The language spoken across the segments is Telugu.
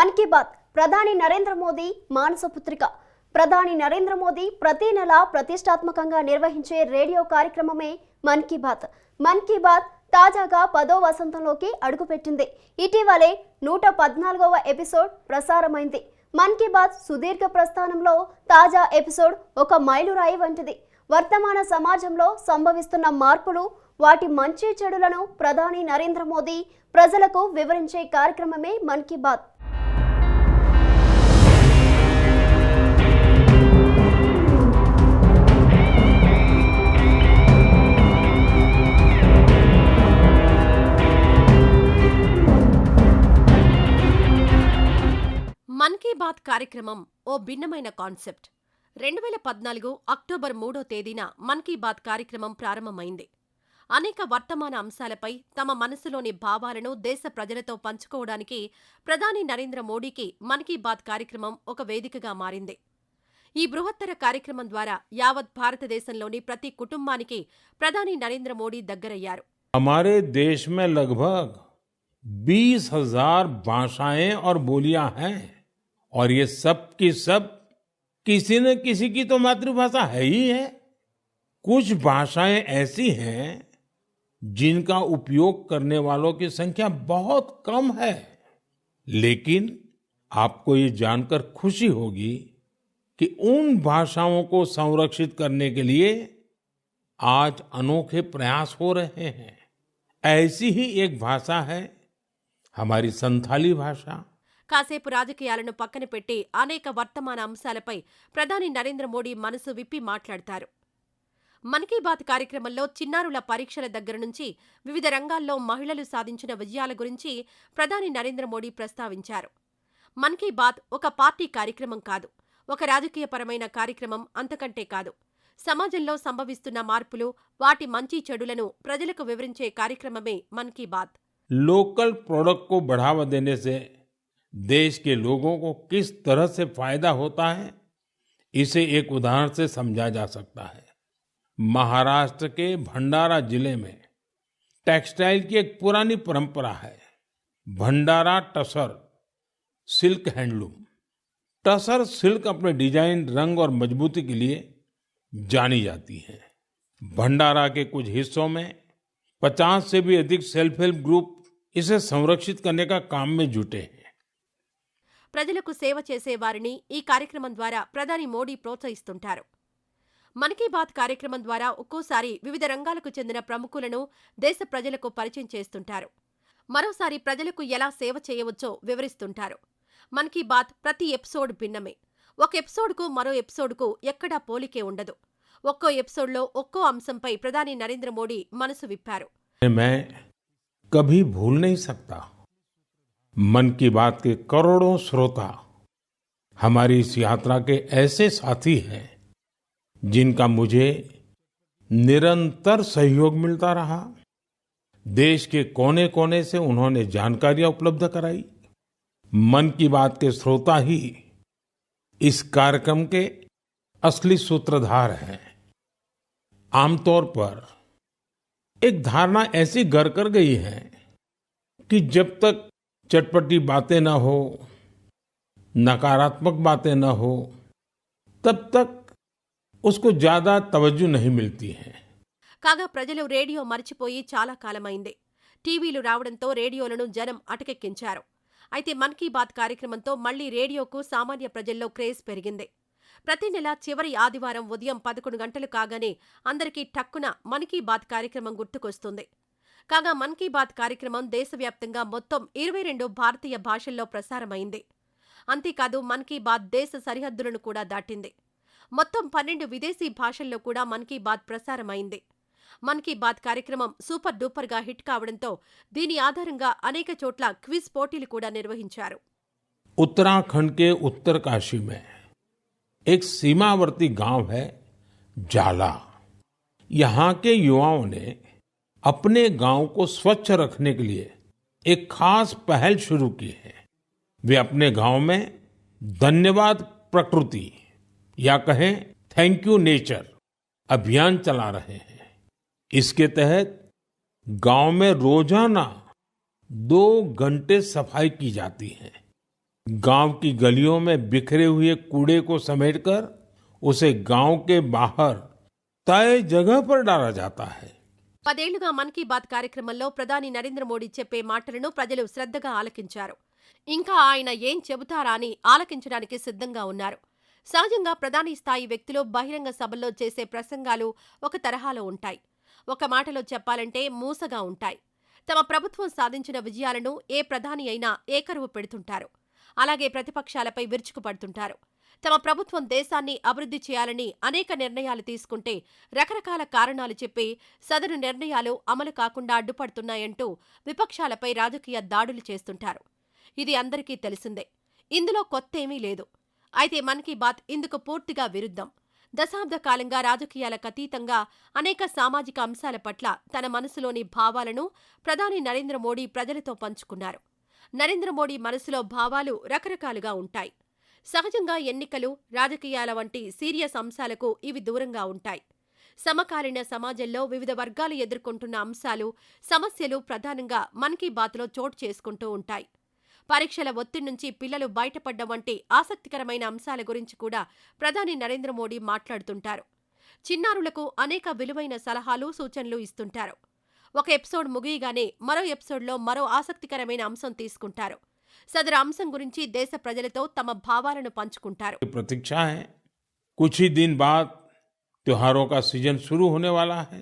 మన్ కీ బాత్. ప్రధాని నరేంద్ర మోదీ మానస పుత్రిక. ప్రధాని నరేంద్ర మోదీ ప్రతి నెల ప్రతిష్టాత్మకంగా నిర్వహించే రేడియో కార్యక్రమమే మన్ కీ బాత్. మన్ కీ బాత్ తాజాగా పదో వసంతంలోకి అడుగుపెట్టింది. ఇటీవలే నూట పద్నాలుగవ ఎపిసోడ్ ప్రసారమైంది. మన్ కీ బాత్ సుదీర్ఘ ప్రస్థానంలో తాజా ఎపిసోడ్ ఒక మైలురాయి వంటిది. వర్తమాన సమాజంలో సంభవిస్తున్న మార్పులు వాటి మంచి చెడులను ప్రధాని నరేంద్ర మోదీ ప్రజలకు వివరించే కార్యక్రమమే మన్ కీ బాత్. మన్ కీ బాత్ కార్యక్రమం ఓ భిన్నమైన కాన్సెప్ట్ రెండు వేల పద్నాలుగు అక్టోబర్ మూడో తేదీన మన్ కీ బాత్ కార్యక్రమం ప్రారంభమైంది అనేక వర్తమాన అంశాలపై తమ మనసులోని భావాలను దేశ ప్రజలతో పంచుకోవడానికి ప్రధాని నరేంద్ర మోడీకి మన్ కీ బాత్ కార్యక్రమం ఒక వేదికగా మారింది ఈ బృహత్తర కార్యక్రమం ద్వారా యావత్ భారతదేశంలోని ప్రతి కుటుంబానికి ప్రధాని నరేంద్ర మోడీ దగ్గరయ్యారు हमारे देश में लगभग बीस हजार भाषाएं और बोलियां हैं और ये सब की सब किसी न किसी की तो मातृभाषा है ही है। कुछ भाषाएँ ऐसी हैं जिनका उपयोग करने वालों की संख्या बहुत कम है। लेकिन आपको ये जानकर खुशी होगी कि उन भाषाओं को संरक्षित करने के लिए आज अनोखे प्रयास हो रहे हैं। ऐसी ही एक भाषा है, हमारी संथाली भाषा। కాసేపు రాజకీయాలను పక్కన పెట్టి అనేక వర్తమాన అంశాలపై ప్రధాని నరేంద్ర మోడీ మనసు విప్పి మాట్లాడతారు మన్ కీ బాత్ కార్యక్రమంలో చిన్నారుల పరీక్షల దగ్గర నుంచి వివిధ రంగాల్లో మహిళలు సాధించిన విజయాల గురించి ప్రధాని నరేంద్ర మోడీ ప్రస్తావించారు మన్ కీ బాత్ ఒక పార్టీ కార్యక్రమం కాదు ఒక రాజకీయపరమైన కార్యక్రమం అంతకంటే కాదు సమాజంలో సంభవిస్తున్న మార్పులు వాటి మంచి చెడులను ప్రజలకు వివరించే కార్యక్రమమే మన్ కీ బాత్ लोकल प्रोडक्ट को बढ़ावा देने से देश के लोगों को किस तरह से फ़ायदा होता है, इसे एक उदाहरण से समझा जा सकता है। महाराष्ट्र के भंडारा ज़िले में टेक्सटाइल की एक पुरानी परंपरा है, Bhandara tussar silk handloom. Tussar silk अपने डिज़ाइन, रंग और मजबूती के लिए जानी जाती है। भंडारा के कुछ हिस्सों में 50 से भी अधिक सेल्फ हेल्प ग्रुप इसे संरक्षित करने का काम में जुटे हैं। ప్రజలకు సేవ చేసేవారిని ఈ కార్యక్రమం ద్వారా ప్రధాని మోడీ ప్రోత్సహిస్తుంటారు మన్ కీ బాత్ కార్యక్రమం ద్వారా ఒక్కోసారి వివిధ రంగాలకు చెందిన ప్రముఖులను దేశ ప్రజలకు పరిచయం చేస్తుంటారు మరోసారి ప్రజలకు ఎలా సేవ చేయవచ్చో వివరిస్తుంటారు మన్ కీ బాత్ ప్రతి ఎపిసోడ్ భిన్నమే ఒక ఎపిసోడ్కు మరో ఎపిసోడ్కు ఎక్కడా పోలికే ఉండదు ఒక్కో ఎపిసోడ్లో ఒక్కో అంశంపై ప్రధాని నరేంద్ర మోడీ మనసు విప్పారు కభీ భూల్ నహీ సక్తా मन की बात के करोड़ों श्रोता हमारी इस यात्रा के ऐसे साथी हैं, जिनका मुझे निरंतर सहयोग मिलता रहा। देश के कोने कोने से उन्होंने जानकारियाँ उपलब्ध कराई। मन की बात के श्रोता ही इस कार्यक्रम के असली सूत्रधार हैं। आमतौर पर एक धारणा ऐसी घर कर गई है कि जब तक चटपटी बातें ना हो नकारात्मक बातें ना हो तब तक उसको ज्यादा तवज्जो नहीं मिलती है కాగా ప్రజలు రేడియో మర్చిపోయి చాలా కాలమైంది టీవీలు రావడంతో రేడియోలను జనం అటకెక్కించారు అయితే మన్ కీ బాత్ కార్యక్రమంతో మళ్లీ రేడియోకు సామాన్య ప్రజల్లో క్రేజ్ పెరిగింది ప్రతి నెల చివరి ఆదివారం ఉదయం పదకొండు గంటలు కాగానే అందరికీ టక్కున మన్ కీ బాత్ కార్యక్రమం గుర్తుకొస్తుంది కాగా మన్ కీ బాత్ కార్యక్రమం దేశవ్యాప్తంగా మొత్తం ఇరవై రెండు భారతీయ భాషల్లో ప్రసారమైంది అంతేకాదు మన్ కీ బాత్ దేశ సరిహద్దులను కూడా దాటింది మొత్తం పన్నెండు విదేశీ భాషల్లో కూడా మన్ కీ బాత్ ప్రసారమైంది మన్ కీ బాత్ కార్యక్రమం సూపర్ డూపర్గా హిట్ కావడంతో దీని ఆధారంగా అనేక చోట్ల క్విజ్ పోటీలు కూడా నిర్వహించారు उत्तराखंड के उत्तरकाशी में एक सीमावर्ती गांव है जाला यहाँ के युवाओं ने अपने गाँव को स्वच्छ रखने के लिए एक खास पहल शुरू की है। वे अपने गाँव में धन्यवाद प्रकृति, या कहें थैंक यू नेचर अभियान चला रहे हैं। इसके तहत गाँव में रोज़ाना दो घंटे सफ़ाई की जाती है। गाँव की गलियों में बिखरे हुए कूड़े को समेटकर उसे गाँव के बाहर तय जगह पर डाला जाता है। పదేళ్ళుగా మన్ కీ బాత్ కార్యక్రమంలో ప్రధాని నరేంద్ర మోడీ చెప్పే మాటలను ప్రజలు శ్రద్ధగా ఆలకించారు. ఇంకా ఆయన ఏం చెబుతారా అని ఆలకించడానికి సిద్ధంగా ఉన్నారు. సహజంగా ప్రధాని స్థాయి వ్యక్తులు బహిరంగ సభల్లో చేసే ప్రసంగాలు ఒక తరహాలో ఉంటాయి. ఒక మాటలో చెప్పాలంటే మూసగా ఉంటాయి. తమ ప్రభుత్వం సాధించిన విజయాలను ఏ ప్రధాని అయినా ఏకరువు పెడుతుంటారు. అలాగే ప్రతిపక్షాలపై విరుచుకుపడుతుంటారు. తమ ప్రభుత్వం దేశాన్ని అభివృద్ధి చేయాలని అనేక నిర్ణయాలు తీసుకుంటే రకరకాల కారణాలు చెప్పి సదరు నిర్ణయాలు అమలు కాకుండా అడ్డుపడుతున్నాయంటూ విపక్షాలపై రాజకీయ దాడులు చేస్తుంటారు. ఇది అందరికీ తెలిసిందే. ఇందులో కొత్తేమీ లేదు. అయితే మన్ కీ బాత్ ఇందుకు పూర్తిగా విరుద్ధం. దశాబ్ద కాలంగా రాజకీయాలకు అతీతంగా అనేక సామాజిక అంశాల పట్ల తన మనసులోని భావాలను ప్రధాని నరేంద్ర మోడీ ప్రజలతో పంచుకున్నారు. నరేంద్ర మోడీ మనసులో భావాలు రకరకాలుగా ఉంటాయి. సహజంగా ఎన్నికలు రాజకీయాల వంటి సీరియస్ అంశాలకు ఇవి దూరంగా ఉంటాయి. సమకాలీన సమాజంలో వివిధ వర్గాలు ఎదుర్కొంటున్న అంశాలు సమస్యలు ప్రధానంగా మన్ కీ బాత్లో చోటు చేసుకుంటూ ఉంటాయి. పరీక్షల ఒత్తిడి నుంచి పిల్లలు బయటపడ్డం వంటి ఆసక్తికరమైన అంశాల గురించి కూడా ప్రధాని నరేంద్ర మోడీ మాట్లాడుతుంటారు. చిన్నారులకు అనేక విలువైన సలహాలు సూచనలు ఇస్తుంటారు. ఒక ఎపిసోడ్ ముగియగానే మరో ఎపిసోడ్లో మరో ఆసక్తికరమైన అంశం తీసుకుంటారు. సదరు అంశం గురించి దేశ ప్రజలతో తమ భావాలను పంచుకుంటారు की प्रतीक्षा है कुछ ही दिन बाद त्योहारों का सीजन शुरू होने वाला है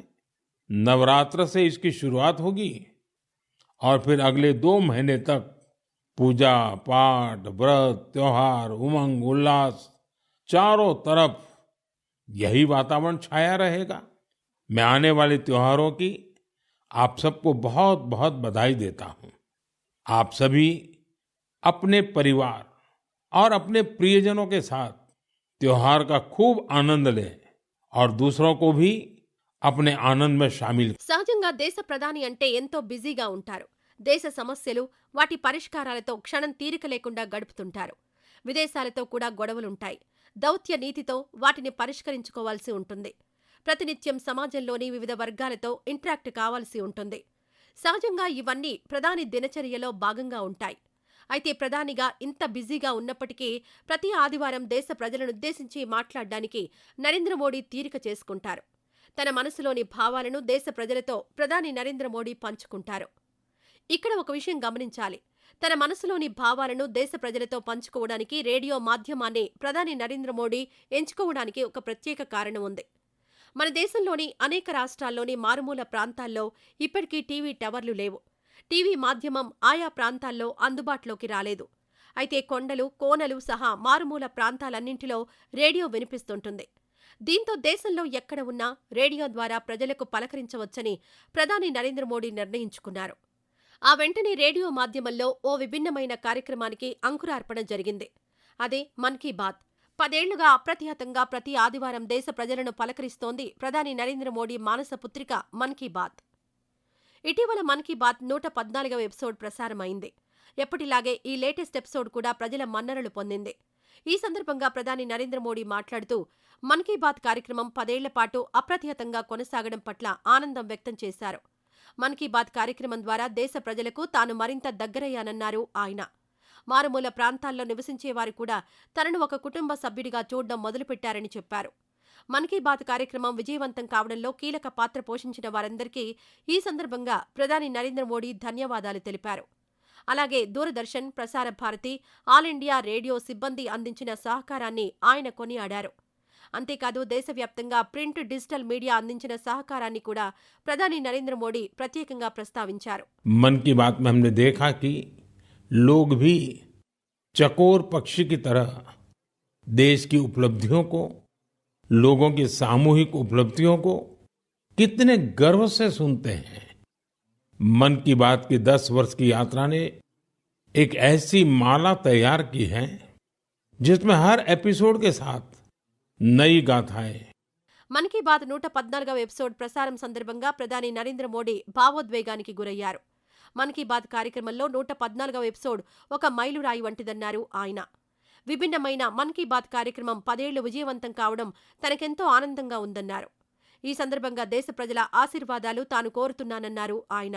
नवरात्र से इसकी शुरुआत होगी और फिर अगले दो महीने तक पूजा पाठ व्रत त्योहार उमंग उल्लास चारों तरफ यही वातावरण छाया रहेगा मैं आने वाले त्योहारों की आप सबको बहुत बहुत बधाई देता हूं आप सभी अपने परिवार और अपने प्रियजनों के साथ त्योहार का खूब आनंद लें और दूसरों को भी अपने आनंद में शामिल సహజంగా దేశ ప్రధాని అంటే ఎంతో బిజీగా ఉంటారు దేశ సమస్యలు వాటి పరిష్కారాలతో క్షణం తీరిక లేకుండా గడుపుతుంటారు విదేశాలతో కూడా గొడవలుంటాయి దౌత్య నీతితో వాటిని పరిష్కరించుకోవాల్సి ఉంటుంది ప్రతినిత్యం సమాజంలోని వివిధ వర్గాలతో ఇంటరాక్ట్ కావాల్సి ఉంటుంది సహజంగా ఇవన్నీ ప్రధాని దినచర్యలో భాగంగా ఉంటాయి అయితే ప్రధానిగా ఇంత బిజీగా ఉన్నప్పటికీ ప్రతి ఆదివారం దేశ ప్రజలనుద్దేశించి మాట్లాడడానికి నరేంద్ర మోడీ తీరిక చేసుకుంటారు. తన మనసులోని భావాలను దేశ ప్రజలతో ప్రధాని నరేంద్ర మోడీ పంచుకుంటారు. ఇక్కడ ఒక విషయం గమనించాలి. తన మనసులోని భావాలను దేశ ప్రజలతో పంచుకోవడానికి రేడియో మాధ్యమాన్ని ప్రధాని నరేంద్ర మోడీ ఎంచుకోవడానికి ఒక ప్రత్యేక కారణం ఉంది. మన దేశంలోని అనేక రాష్ట్రాల్లోని మారుమూల ప్రాంతాల్లో ఇప్పటికీ టీవీ టవర్లు లేవు. టీవీ మాధ్యమం ఆయా ప్రాంతాల్లో అందుబాటులోకి రాలేదు. అయితే కొండలు కోనలు సహా మారుమూల ప్రాంతాలన్నింటిలో రేడియో వినిపిస్తుంటుంది. దీంతో దేశంలో ఎక్కడ ఉన్నా రేడియో ద్వారా ప్రజలకు పలకరించవచ్చని ప్రధాని నరేంద్ర మోడీ నిర్ణయించుకున్నారు. ఆ వెంటనే రేడియో మాధ్యమంలో ఓ విభిన్నమైన కార్యక్రమానికి అంకురార్పణ జరిగింది. అదే మన్ కీ బాత్. పదేళ్ళుగా అప్రతిహతంగా ప్రతి ఆదివారం దేశ ప్రజలను పలకరిస్తోంది ప్రధాని నరేంద్ర మోడీ మానస పుత్రిక మన్ కీ బాత్. ఇటీవల మన్ కీ బాత్ నూట పద్నాలుగవ ఎపిసోడ్ ప్రసారమైంది. ఎప్పటిలాగే ఈ లేటెస్ట్ ఎపిసోడ్ కూడా ప్రజల మన్ననలు పొందింది. ఈ సందర్భంగా ప్రధాని నరేంద్ర మోడీ మాట్లాడుతూ మన్ కీ బాత్ కార్యక్రమం పదేళ్ళపాటు అప్రతిహతంగా కొనసాగడం పట్ల ఆనందం వ్యక్తం చేశారు. మన్ కీ బాత్ కార్యక్రమం ద్వారా దేశ ప్రజలకు తాను మరింత దగ్గరయ్యానన్నారు ఆయన. మారుమూల ప్రాంతాల్లో నివసించేవారు కూడా తనను ఒక కుటుంబ సభ్యుడిగా చూడడం మొదలుపెట్టారని చెప్పారు. మన్ కీ బాత్ కార్యక్రమం విజయవంతం కావడంలో కీలక పాత్ర పోషించిన వారందరికీ ఈ సందర్భంగా ప్రధాని నరేంద్ర మోడీ ధన్యవాదాలు తెలిపారు అలాగే Doordarshan Prasar Bharati all India radio సిబ్బంది అందించిన సహకారాన్ని ఆయన కొనియాడారు అంతేకాదు దేశవ్యాప్తంగా ప్రింట్ డిజిటల్ మీడియా అందించిన సహకారాన్ని కూడా ప్రధాని నరేంద్ర మోడీ ప్రత్యేకంగా ప్రస్తావించారు मन की बात में हमने देखा कि लोग भी चकोर पक्षी की तरह देश की उपलब्धियों को लोगों की सामूहिक उपलब्धियों को कितने गर्व से सुनते हैं मन की बात की दस वर्ष की यात्रा ने एक ऐसी माला तैयार की है जिसमें हर एपिसोड के साथ नई गाथाएं మన్ కీ బాత్ నూట పద్నాలుగవ ఎపిసోడ్ ప్రసారం సందర్భంగా ప్రధాని నరేంద్ర మోడీ భావోద్వేగానికి గురయ్యారు మన్ కీ బాత్ కార్యక్రమంలో నూట పద్నాలుగవ ఎపిసోడ్ ఒక మైలురాయి వంటిదన్నారు ఆయన విభిన్నమైన మన్ కీ బాత్ కార్యక్రమం పదేళ్ళు విజయవంతం కావడం తనకెంతో ఆనందంగా ఉందన్నారు. ఈ సందర్భంగా దేశ ప్రజల ఆశీర్వాదాలు తాను కోరుతున్నానన్నారు ఆయన.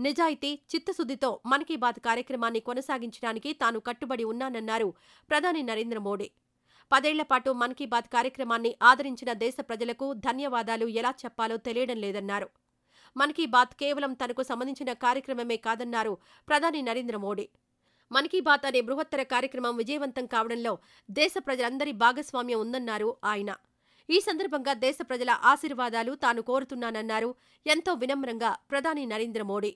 నిజాయితీ చిత్తశుద్దితో మన్ కీ బాత్ కార్యక్రమాన్ని కొనసాగించడానికి తాను కట్టుబడి ఉన్నానన్నారు ప్రధాని నరేంద్ర మోడీ. పదేళ్ళపాటు మన్ కీ బాత్ కార్యక్రమాన్ని ఆదరించిన దేశ ప్రజలకు ధన్యవాదాలు ఎలా చెప్పాలో తెలియడం లేదన్నారు. మన్ కీ బాత్ కేవలం తనకు సంబంధించిన కార్యక్రమమే కాదన్నారు ప్రధాని నరేంద్ర మోడీ. మన్ కీ బాత్ అనే బృహత్తర కార్యక్రమం విజయవంతం కావడంలో దేశ ప్రజలందరి భాగస్వామ్యం ఉందన్నారు ఆయన. ఈ సందర్భంగా దేశ ప్రజల ఆశీర్వాదాలు తాను కోరుతున్నానన్నారు ఎంతో వినమ్రంగా ప్రధాని నరేంద్ర మోడీ.